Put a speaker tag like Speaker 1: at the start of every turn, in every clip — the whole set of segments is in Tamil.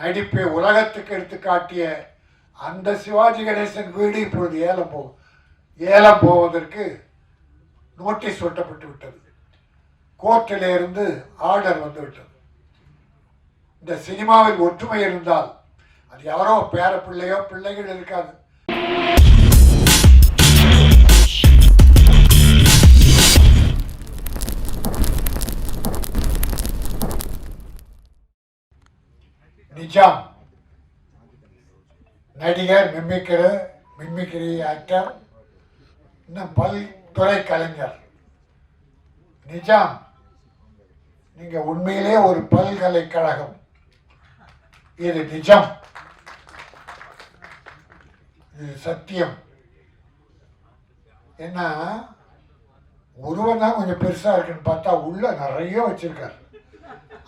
Speaker 1: நடிப்பை உலகத்துக்கு எடுத்து காட்டிய அந்த சிவாஜி கணேசன் வீடு இப்பொழுது ஏலம் போ ஏலம் போவதற்கு நோட்டீஸ் ஒட்டப்பட்டு விட்டது. கோர்ட்டிலிருந்து ஆர்டர் வந்து விட்டது. இந்த சினிமாவில் ஒற்றுமை இருந்தால் அது யாரோ பேர பிள்ளையோ பிள்ளைகள் இருக்காது. நிஜாம் நடிகர் மிம்மிக்கிற மிம்மிக்கிரி ஆக்டர் இன்னும் பல்துறை கலைஞர் நிஜாம் நீங்க உண்மையிலே ஒரு பல்கலைக்கழகம். இது நிஜம். இது சத்தியம். என்ன உருவம் தான் கொஞ்சம் பெருசா இருக்குன்னு பார்த்தா உள்ள நிறைய வச்சிருக்காரு.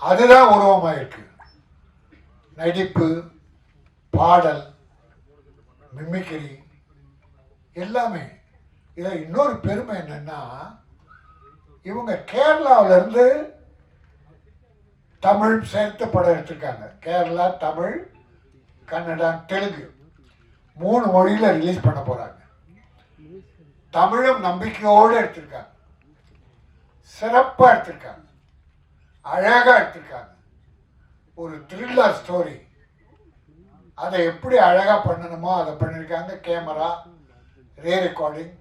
Speaker 1: அதுதான் உருவமாக இருக்குது நடிப்பு பாடல் மிமிக்ரி எல்லாமே. இதில் இன்னொரு பெருமை என்னன்னா இவங்க கேரளாவிலேருந்து தமிழ் சேர்த்து படம் எடுத்திருக்காங்க. கேரளா தமிழ் கன்னடா தெலுங்கு. மூணு மொழியில் ரிலீஸ் பண்ண போகிறாங்க தமிழும் நம்பிக்கையோடு எடுத்திருக்காங்க. சிறப்பாக எடுத்திருக்காங்க. அழகாக எடுத்திருக்காங்க. ஒரு த்ரில்லர் ஸ்டோரி அதை எப்படி அழகாக பண்ணணுமோ அதை பண்ணியிருக்காங்க கேமரா ரே ரெக்கார்டிங்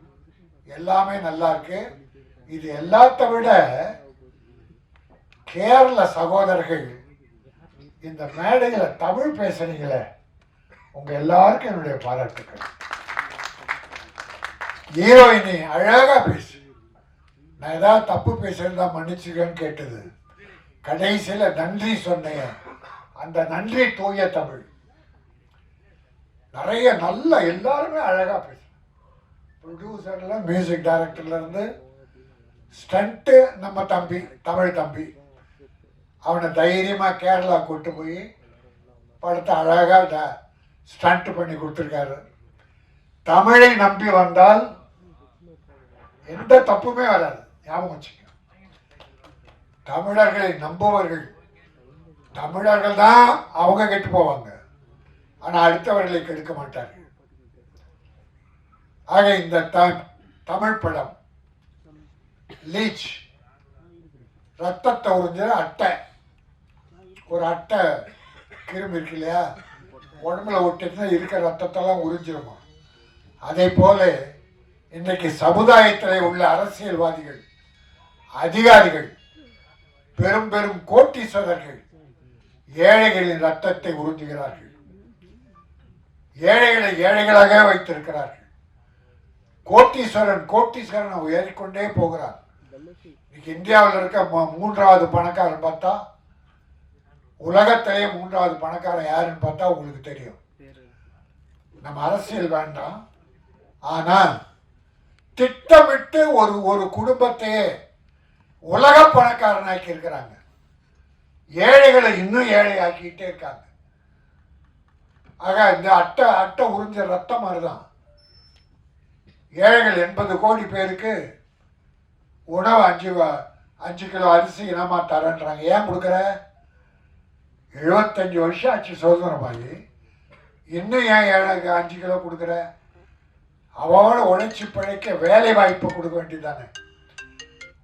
Speaker 1: எல்லாமே நல்லா இருக்கு. இது எல்லாத்த விட கேரள சகோதரர்கள் இந்த மேடையில் தமிழ் பேசுறீங்களே உங்க எல்லாருக்கும் என்னுடைய பாராட்டுக்கள். ஹீரோயினி அழகா பேசு. நான் ஏதாவது தப்பு பேசுறதா மன்னிச்சுக்கன்னு கேட்டது. கடைசியில் நன்றி சொன்னேன். அந்த நன்றி தூய தமிழ். நிறைய நல்ல எல்லாருமே அழகாக பேசு ப்ரொடியூசர்ல மியூசிக் டைரக்டர்லேருந்து ஸ்டண்ட்டு நம்ம தம்பி தமிழ் தம்பி அவனை தைரியமாக கேரளா கூட்டு போய் படத்தை த ஸ்டண்ட் பண்ணி கொடுத்துருக்காரு. தமிழை நம்பி வந்தால் எந்த தப்புமே வராது. ஞாபகம் வச்சுக்கோங்க தமிழர்களை நம்புவர்கள் தமிழர்கள் தான் அவங்க கெட்டு போவாங்க. ஆனால் அடுத்தவர்களை கெடுக்க மாட்டார்கள். ஆக இந்த த- தமிழ் படம் லீச் ரத்தத்தை உறிஞ்ச அட்டை ஒரு அட்டை கிருமி இருக்கு இல்லையா? உடம்புல விட்டுட்டுனா இருக்கிற ரத்தத்தெல்லாம் உறிஞ்சிருமா? அதே போல இன்றைக்கு சமுதாயத்தில் உள்ள அரசியல்வாதிகள் அதிகாரிகள் பெரும் பெரும் கோட்டீஸ்வரர்கள் ஏழைகளின் ரத்தத்தை உறுத்துகிறார்கள் ஏழைகளை ஏழைகளாக வைத்திருக்கிறார்கள். கோட்டீஸ்வரன் கோட்டீஸ்வரன் உயரிக்கொண்டே போகிறார். இன்னைக்கு இந்தியாவில் இருக்க மூன்றாவது பணக்காரன் பார்த்தா உலகத்திலேயே மூன்றாவது பணக்காரன் யாருன்னு பார்த்தா உங்களுக்கு தெரியும். நம்ம அரசியல் வேண்டாம். ஆனால் திட்டமிட்டு ஒரு ஒரு குடும்பத்தையே உலக பணக்காரனாக்கி இருக்கிறாங்க. ஏழைகளை இன்னும் ஏழையாக்கிக்கிட்டே இருக்காங்க. ஆக இந்த அட்டை அட்டை உறிஞ்ச ரத்தம் மாதிரிதான் ஏழைகள் எண்பது கோடி பேருக்கு உணவு அஞ்சு அஞ்சு கிலோ அரிசி இனமா தரேன்றாங்க. ஏன் கொடுக்குற? எழுபத்தஞ்சு வருஷம் ஆச்சு சுதந்திரமாகி இன்னும் ஏன் ஏழைக்கு அஞ்சு கிலோ கொடுக்குற? அவனோட உழைச்சி பிழைக்க வேலை வாய்ப்பு கொடுக்க வேண்டியதானே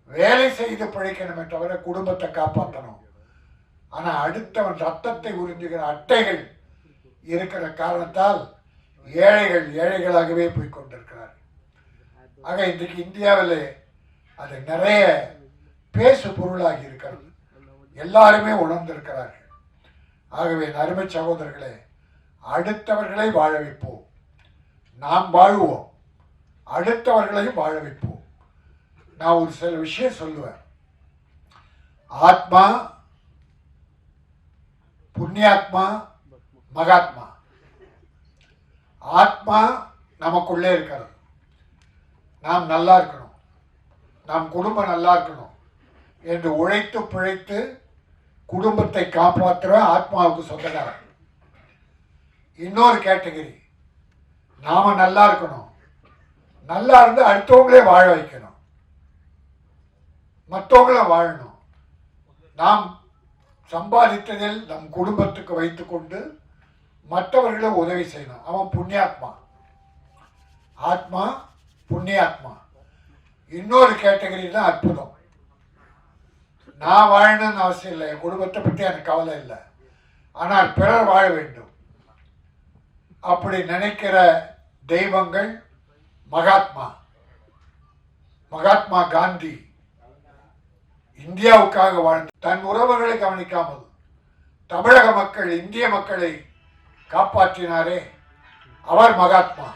Speaker 1: வேலை செய்து பிழைக்கணுமே தவிர குடும்பத்தை காப்பாற்றணும் ஆனால் அடுத்தவன் ரத்தத்தை உறிஞ்சுகிற அட்டைகள் இருக்கிற காரணத்தால் ஏழைகள் ஏழைகளாகவே போய் கொண்டிருக்கிறார். ஆக இன்றைக்கு இந்தியாவில் அது நிறைய பேசு பொருளாகி இருக்கிறது. எல்லாருமே உணர்ந்திருக்கிறார்கள். ஆகவே அருமை சகோதரர்களே அடுத்தவர்களை வாழ வைப்போம். நாம் வாழ்வோம். அடுத்தவர்களையும் வாழ வைப்போம். நான் ஒரு சில விஷயம் சொல்லுவேன். ஆத்மா புண்ணியாத்மா மகாத்மா. ஆத்மா நமக்குள்ளே இருக்கிறது. நாம் நல்லா இருக்கணும். நாம் குடும்பம் நல்லா இருக்கணும் என்று உழைத்து பிழைத்து குடும்பத்தை காப்பாற்றுற ஆத்மாவுக்கு சொந்தக்காரன். இன்னொரு கேட்டகரி நாம் நல்லா இருக்கணும். நல்லா இருந்து அடுத்தவங்களே வாழ வைக்கணும். மற்றவங்கள வாழணும். நாம் சம்பாதித்ததில் நம் குடும்பத்துக்கு வைத்துக்கொண்டு மற்றவர்களை உதவி செய்யணும். அவன் புண்ணியாத்மா. ஆத்மா புண்ணியாத்மா. இன்னொரு கேட்டகரி தான் அற்புதம். நான் வாழணும்னு அவசியம் இல்லை. என் குடும்பத்தை பற்றி எனக்கு கவலை இல்லை. ஆனால் பிறர் வாழ வேண்டும். அப்படி நினைக்கிற தெய்வங்கள் மகாத்மா. மகாத்மா காந்தி. இந்தியாவுக்காக வாழ்ந்து தன் உறவுகளை கவனிக்காமல் தமிழக மக்கள் இந்திய மக்களை காப்பாற்றினாரே அவர் மகாத்மா.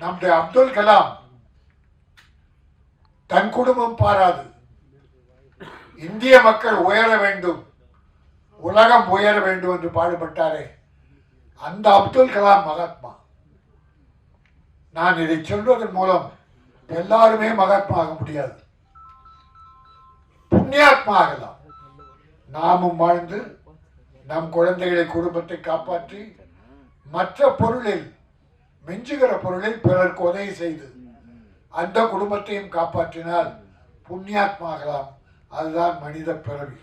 Speaker 1: நம்முடைய அப்துல் கலாம் தன் குடும்பம் பாராது. இந்திய மக்கள் உயர வேண்டும் உலகம் உயர வேண்டும் என்று பாடுபட்டாரே அந்த அப்துல் கலாம் மகாத்மா. நான் இதை சொல்வதன் மூலம் எல்லாருமே மகாத்மா ஆக முடியாது. புண்ணியாத்மா ஆகலாம் நாமும் வாழ்ந்து நம் குழந்தைகளை குடும்பத்தை காப்பாற்றி மற்ற பொருளில் மிஞ்சுகிற பொருளில் பிறருக்கு உதவி செய்து அந்த குடும்பத்தையும் காப்பாற்றினால் புண்ணியாத்மா ஆகலாம் அதுதான் மனித பிறவி.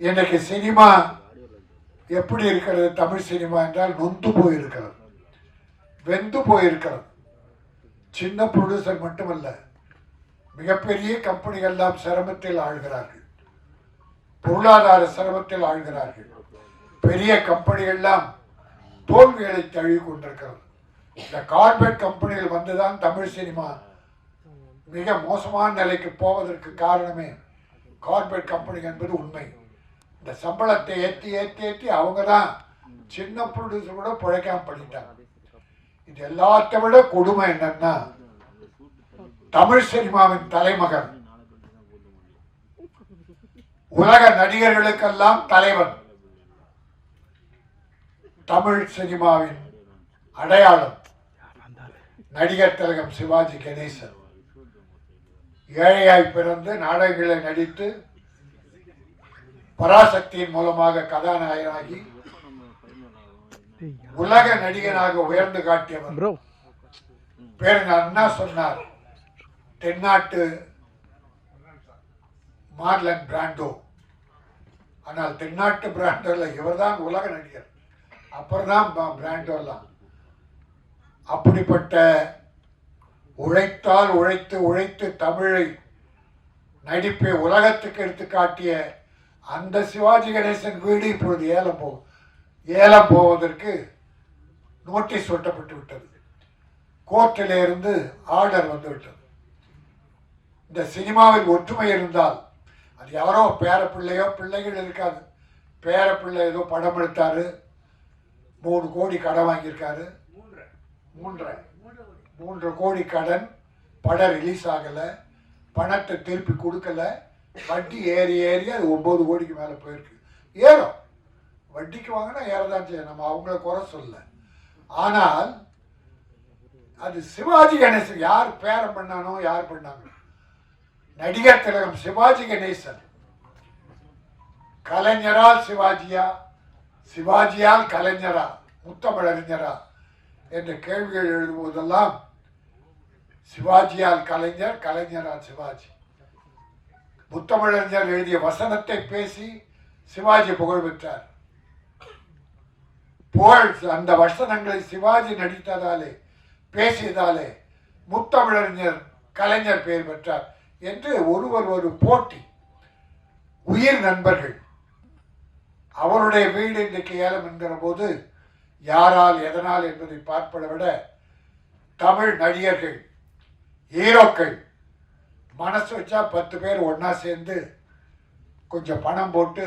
Speaker 1: இன்னைக்கு சினிமா எப்படி இருக்கிறது? தமிழ் சினிமா என்றால் நொந்து போயிருக்கிறது. வெந்து போயிருக்கிறது. சின்ன ப்ரொடியூசர் மட்டுமல்ல மிகப்பெரிய கம்பெனிகள் எல்லாம் சிரமத்தில் ஆழ்கிறார்கள். பொருளாதார சிரமத்தில் ஆழ்கிறார்கள். பெரிய கம்பெனிகள்லாம் தோல்விகளை தழுவி கொண்டிருக்கிறது. இந்த கார்பரேட் கம்பெனிகள் வந்துதான் தமிழ் சினிமா மிக மோசமான நிலைக்கு போவதற்கு காரணமே கார்பரேட் கம்பெனி என்பது உண்மை. இந்த சம்பளத்தை ஏற்றி ஏற்றி ஏற்றி அவங்க தான் சின்ன ப்ரொடியூசர் கூட பிழைக்காம பண்ணிட்டாங்க. இது எல்லாத்தை விட கொடுமை என்னன்னா தமிழ் சினிமாவின் தலைமகன். உலக நடிகர்களுக்கெல்லாம் தலைவன். தமிழ் சினிமாவின் அடையாளம் நடிகர் திலகம் சிவாஜி கணேசன். ஏழையாய் பிறந்து நாடகங்களை நடித்து பராசக்தியின் மூலமாக கதாநாயகனாகி உலக நடிகனாக உயர்ந்து காட்டியவர்.
Speaker 2: ப்ரோ
Speaker 1: பேர் அண்ணா சொன்னார். தென்னாட்டு மார்லன் பிராண்டோ. ஆனால் தென்னாட்டு பிராண்டோல இவர்தான் உலக நடிகர். அப்புறம் தான் பிராண்டோ எல்லாம் அப்படிப்பட்ட உழைத்தால் உழைத்து உழைத்து தமிழை நடிப்பை உலகத்துக்கு எடுத்து காட்டிய அந்த சிவாஜி கணேசன் வீடு இப்பொழுது ஏலம் போ ஏலம் போவதற்கு நோட்டீஸ் ஒட்டப்பட்டு விட்டது. கோர்ட்டில் இருந்து ஆர்டர் வந்து விட்டது இந்த சினிமாவில் ஒற்றுமை இருந்தால் அது யாரோ பேர பிள்ளையோ பிள்ளைகள் இருக்காது. பேர பிள்ளை ஏதோ படம் எடுத்தாரு மூணு கோடி கடன் வாங்கியிருக்காரு. மூன்றரை. மூன்று கோடி கடன் படம் ரிலீஸ் ஆகலை பணத்தை திருப்பி கொடுக்கல. வட்டி ஏறி ஏறி அது ஒம்பது கோடிக்கு மேலே போயிருக்கு. ஏறும். வட்டிக்கு வாங்கினா ஏறதான் செய்யும். நம்ம அவங்கள குறை சொல்ல. ஆனால் அது சிவாஜி கணேசன் யார் பேரம் பண்ணானோ யார் பண்ணாங்க நடிகர் திலகம் சிவாஜி கணேசன். கலைஞரால் சிவாஜியா? சிவாஜியால் கலைஞரா? முத்தமிழறிஞரா? என்ற கேள்விகள் எழுதும்போதெல்லாம் சிவாஜியால் கலைஞர் கலைஞரால் சிவாஜி. முத்தமிழறிஞர் எழுதிய வசனத்தை பேசி சிவாஜி புகழ் பெற்றார். புகழ் அந்த வசனங்களை சிவாஜி நடித்ததாலே பேசியதாலே முத்தமிழறிஞர் கலைஞர் பெயர் பெற்றார். என்று ஒருவர் ஒரு போட்டி. உயிர் நண்பர்கள். அவருடைய வீடு இன்றைக்கு ஏலம் என்கிற போது யாரால் எதனால் என்பதை பார்ப்பதை விட தமிழ் நடிகர்கள் ஹீரோக்கள் மனசு வச்சா பத்து பேர் ஒண்ணா சேர்ந்து கொஞ்சம் பணம் போட்டு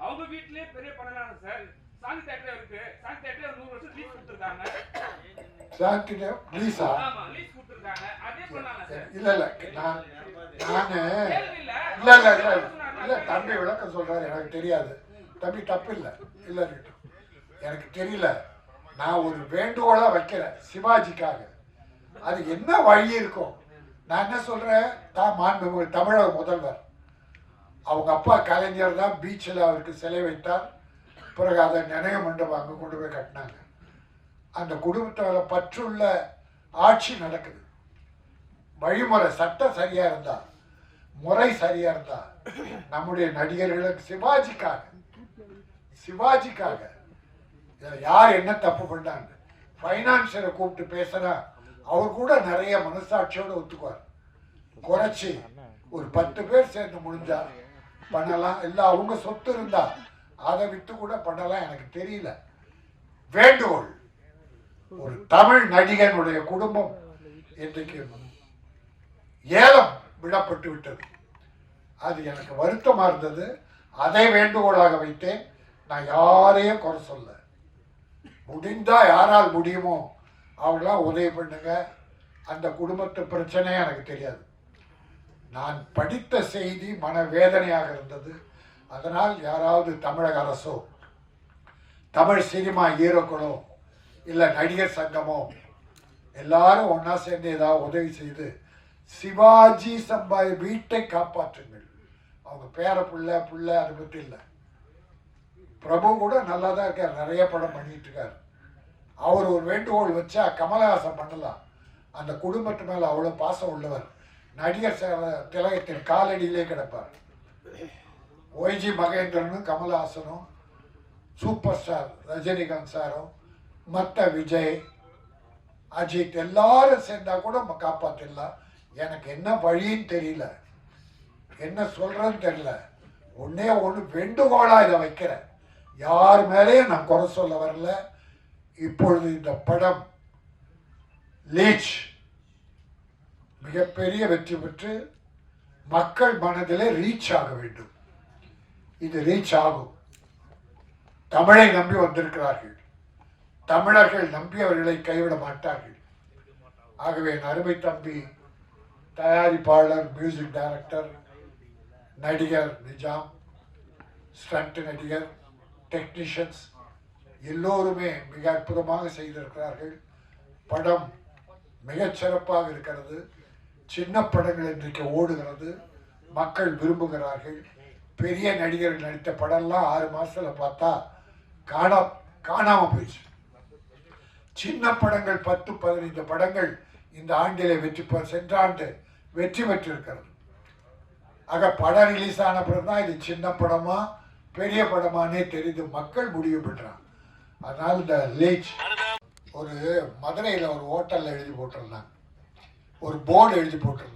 Speaker 3: அவங்க வீட்லயே பெரிய பண்ணலாம் சார். சாந்தி தேட்டர் இருக்கு. சாந்தி தேட்டர் நூறு வருஷம் லீஸ் கொடுத்துருக்காங்க.
Speaker 1: சாந்தி ப்ளீஸா
Speaker 3: ஆமா லீஸ் கொடுத்துருக்காங்க. அதே பண்ணலாம் சார்.
Speaker 1: இல்ல இல்ல நான் நானு
Speaker 3: இல்ல
Speaker 1: இல்ல இல்ல. இல்ல தம்பி விளக்கம் சொல்றாரு. எனக்கு தெரியாது. தம்பி தப்பு இல்லை. இல்ல இருக்கட்டும். எனக்கு தெரியல. நான் ஒரு வேண்டுகோளா வைக்கிறேன். சிவாஜிக்காக. அது என்ன வழி இருக்கும் நான் என்ன சொல்றேன்? தான் மாண்பு தமிழக முதல்வர். அவங்க அப்பா கலைஞர் தான் பீச்சில் அவருக்கு சிலை வைத்தார். பிறகு அதை நினைவு மண்டபம் அங்கே கொண்டு போய் கட்டினாங்க. அந்த குடும்பத்தில் பற்றுள்ள ஆட்சி நடக்குது. வழிமுறை சட்டம் சரியா இருந்தா முறை சரியா இருந்தா நம்முடைய நடிகர்களுக்கு சிவாஜிக்காக சிவாஜிக்காக. யார் என்ன தப்பு பண்ணாங்க? ஃபைனான்சியரை கூப்பிட்டு பேசுறா அவர் கூட நிறைய மனசாட்சியோட ஒத்துக்குவார். குறைச்சி ஒரு பத்து பேர் சேர்ந்து முடிஞ்சா பண்ணலாம். இல்லை அவங்க சொத்து இருந்தா அதை விட்டு கூட பண்ணலாம். எனக்கு தெரியல. வேண்டுகோள். ஒரு தமிழ் நடிகனுடைய குடும்பம் இன்றைக்கு ஏலம் விடப்பட்டு விட்டது. அது எனக்கு வருத்தமாக இருந்தது. அதை வேண்டுகோளாக வைத்தேன். நான் யாரையும் குறை சொல்ல முடிந்தால் யாரால் முடியுமோ அவங்களாம் உதவி பண்ணுங்க. அந்த குடும்பத்து பிரச்சனையே எனக்கு தெரியாது. நான் படித்த செய்தி மனவேதனையாக இருந்தது. அதனால் யாராவது தமிழக அரசோ தமிழ் சினிமா ஹீரோக்களோ இல்லை நடிகர் சங்கமோ எல்லாரும் ஒன்றா சேர்ந்து ஏதாவது உதவி செய்து சிவாஜி சம்பாய் வீட்டை காப்பாற்றுங்கள். அவங்க பேர பிள்ளை பிள்ளை அதை பற்றி இல்லை. பிரபு கூட நல்லா தான் இருக்கார் நிறைய படம் பண்ணிட்டு இருக்கார். அவர் ஒரு வேண்டுகோள் வச்சா கமலஹாசன் பண்ணலாம். அந்த குடும்பத்து மேலே அவ்வளோ பாசம் உள்ளவர். நடிகர் ச- திலகத்தின் காலடியிலே கிடப்பார். ஒய்ஜி மகேந்திரனும் கமலஹாசனும் சூப்பர் ஸ்டார் ரஜினிகாந்த் சாரும் மற்ற விஜய் அஜித் எல்லாரும் சேர்ந்தா கூட நம்ம காப்பாற்றிடலாம் எனக்கு என்ன வழின்னு தெரியல. என்ன சொல்றேன்னு தெரியல. ஒன்னே ஒன்று வேண்டுகோளா இதை வைக்கிறேன் யார் மேலேயும் நான் குறை சொல்ல வரல. இப்பொழுது இந்த படம் லீச். மிகப்பெரிய வெற்றி பெற்று மக்கள் மனதிலே ரீச் ஆக வேண்டும். இது ரீச் ஆகும். தமிழை நம்பி வந்திருக்கிறார்கள். தமிழர்கள் நம்பி அவர்களை கைவிட மாட்டார்கள். ஆகவே என் அருமை தம்பி தயாரிப்பாளர் மியூசிக் டைரக்டர் நடிகர் நிஜாம் ஸ்டண்ட் நடிகர் டெக்னீஷியன்ஸ் எல்லோருமே மிக அற்புதமாக செய்திருக்கிறார்கள். படம் மிகச்சிறப்பாக இருக்கிறது. சின்ன படங்கள் இன்றைக்கு ஓடுகிறது. மக்கள் விரும்புகிறார்கள். பெரிய நடிகர்கள் நடித்த படம்லாம் ஆறு மாதத்தில் பார்த்தா காணா காணாமல் போயிடுச்சு. சின்ன படங்கள் பத்து பதினைந்து படங்கள் இந்த ஆண்டிலே வெற்றி பெற சென்ற ஆண்டு வெற்றி பெற்றிருக்கிறது. ஆக படம் ரிலீஸ் ஆன பிறகு தான் இது சின்ன படமா பெரிய படமானே தெரியுது மக்கள் முடிவு பண்றாங்க அதனால் இந்த லீச் ஒரு மதுரையில் ஒரு ஹோட்டலில் எழுதி போட்டிருந்தாங்க. ஒரு போர்டு எழுதி போட்டிருந்தாங்க.